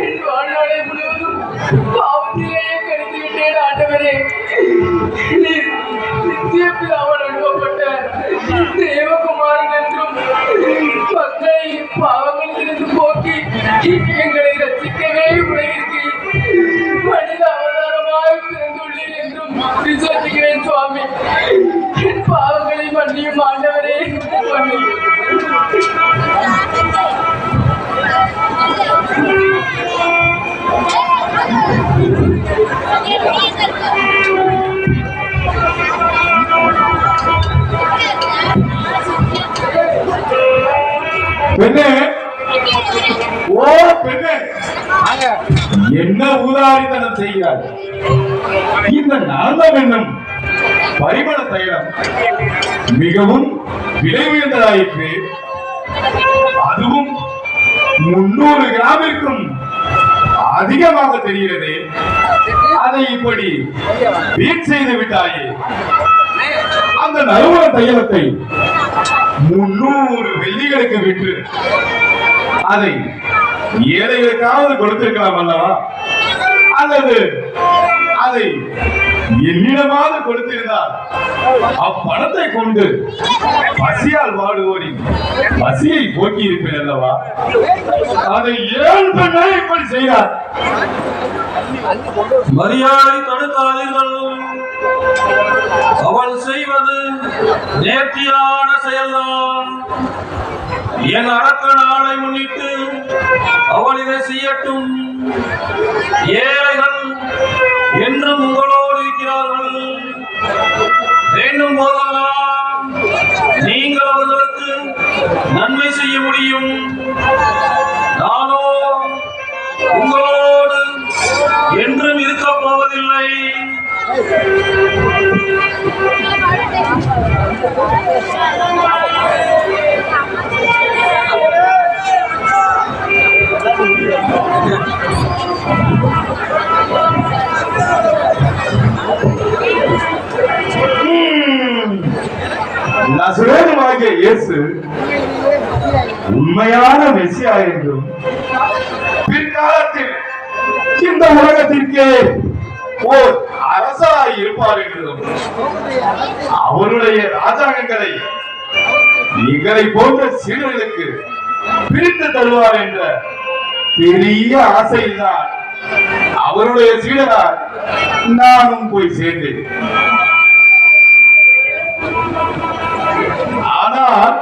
என் வாழ்நாளை முழுவதும் பாவத்திலேயே கழித்து விட்டேன் ஆண்டவரே. நீர் நித்திய பிதாவால் அனுப்பப்பட்ட தேவகுமாரன் என்றும் மக்களை பாவங்களிலிருந்து போக்கி எங்களை ரசிக்கவே உலகிற்கு மனித அவதாரமாய் பிறந்துள்ளேன் என்றும் விசுவசிக்கிறேன் சுவாமி. என் பாவங்களை மன்னியும் ஆண்டவரே. மன்னியும் பெண்ணே. ஓ பெண்ணே. என்ன ஊதாரித்தனம் செய்கிறாய்? இந்த நான்காம் எண்ணம் பரிமள தைலம் மிகவும் விலை உயர்ந்ததாயிற்று. அதுவும் முன்னூறு கிராமிற்கும் அதிகமாக தெரிகிறது. அதை இப்படி வீண் செய்து விட்டாயே. அந்த நறுமண தைலத்தை முன்னூறு வெள்ளிகளுக்கு விற்று அதை ஏழைகளுக்காவது கொடுத்திருக்கலாம் அல்லவா? அல்லது அதை என்னிடமாவது கொடுத்திருந்தால் அப்பணத்தை கொண்டு பசியால் வாடுவோரின் பசியை போக்கி இருப்பேன் அல்லவா? அதை ஏன் பெண்ணை இப்படி செய்தார். மரியாதை தடுத்தாதீர்கள் அவள் செய்வது நேர்த்தியான செயல்தான். என் அரக்க நாளை முன்னிட்டு அவள் இதை செய்யட்டும். ஏழைகள் என்றும் உங்களோடு இருக்கிறார்கள். வேண்டும் போதெல்லாம் நீங்கள் அவர்களுக்கு நன்மை செய்ய முடியும். நானோ உங்களோடு நசுரேனுமாகிய இயேசு உண்மையான மெசியா என்றும் பிற்காலத்தில் இந்த உலகத்திற்கே ஓர் அரசராய் இருப்பார் என்றும் அவருடைய ராஜாங்கங்களை எங்களை போன்ற சீடர்களுக்கு பிரித்து தருவார் என்ற பெரிய ஆசையில்தான் அவருடைய சீடரால் நானும் போய் சேர்ந்தேன். ஆனால்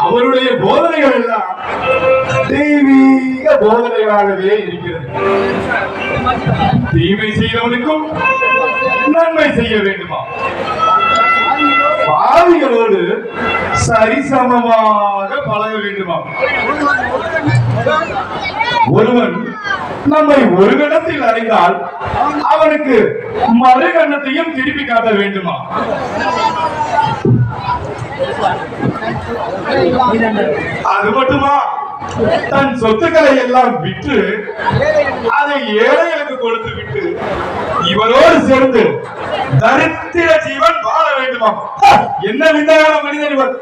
அவருடைய போதனைகள் எல்லாம் தெய்வீக போதனைகளாகவே இருக்கிறது. தீமை செய்தவனுக்கும் நன்மை செய்ய வேண்டுமா? பாவிகளோடு சரிசமமாக பழக வேண்டுமா? ஒருவன் நம்மை ஒரு கணத்தில் அறிந்தால் அவனுக்கு மறு கண்ணத்தையும் திருப்பி காட்ட வேண்டுமா? அது மட்டுமா? தன் சொத்துக்களை எல்லாம் விற்று அதை ஏழைகளுக்கு கொடுத்து விட்டு இவரோடு சேர்ந்து தரித்திர ஜீவன் வாழ வேண்டுமா என்ன விந்தையான மனிதன் இவர்?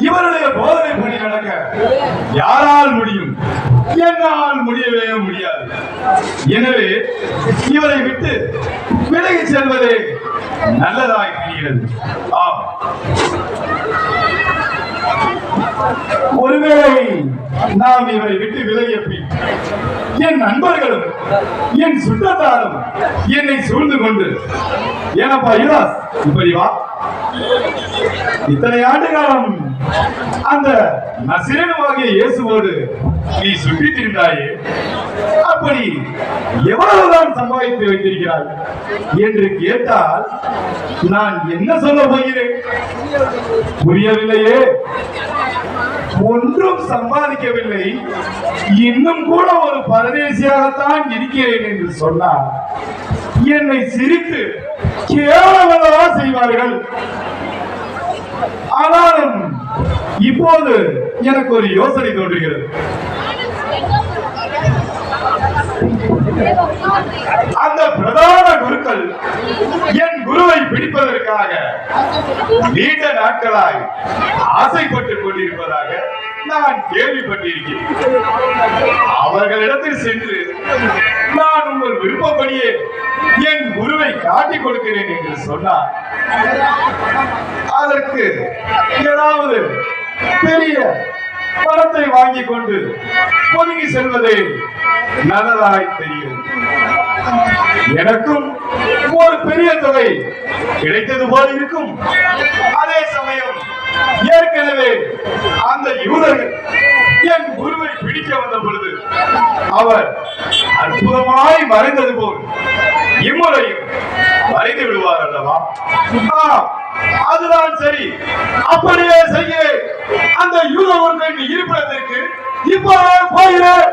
இவருடைய போதனை பணி நடக்க யாரால் முடியும்? என்னால் முடியவே முடியாது. எனவே இவரை விட்டு விலகி செல்வதே நல்லதாய் தெரிகிறது. ஆம். ஒருவேளை நாம் இவரை விட்டு விலகிய பின் என் நண்பர்களும் என் சுற்றத்தாரும் என்னை சூழ்ந்து கொண்டு ஏனப்பா யுவராஜ் இப்படி வா. இத்தனை ஆண்டு காலம் அந்த நசிரனுமாகிய இயேசுவோடு நீ சுற்றி திரிந்தாயே அப்படி எவ்வளவுதான் சம்பாதித்து வைத்திருக்கிறாய் என்று கேட்டால் நான் என்ன சொல்ல போகிறேன்? புரியவில்லையே. ஒன்றும் சம்பாதிக்கவில்லை. இன்னும் கூட ஒரு பரதேசியாகத்தான் இருக்கிறேன் என்று சொன்னார் என்னை சிரித்து கேவலமாக செய்வார்கள். ஆனாலும் இப்போது எனக்கு ஒரு யோசனை தோன்றுகிறது. அந்த பிரதான குருக்கள் என் குருவை பிடிப்பதற்காக நீண்ட நாட்களாய் ஆசைப்பட்டுக் கொண்டிருப்பதாக நான் கேள்விப்பட்டிருக்கிறேன். அவர்களிடத்தில் சென்று நான் உங்கள் விருப்பப்படியே என் குருவை காட்டிக் கொடுக்கிறேன் என்று சொன்னார் அதற்கு ஏதாவது பெரிய பணத்தை வாங்கி கொண்டு ஒதுங்கி செல்வதே நல்லதாய் தெரிகிறது எனக்கும் ஒரு பெரிய தொகை கிடைத்தது போல இருக்கும். அதே சமயம் ஏற்கனவே அந்த யூதர்கள் என் குருவை பிடிக்க வந்த பொழுது அவர் அற்புதமாய் மறைந்தது போல் இம்முறையும் மறைந்து விடுவார் அல்லவா? அதுதான் சரி. அப்படியே செய்ய அந்த யூத ஒருவன் இருப்பிடத்திற்கு இப்போ போகிறேன்.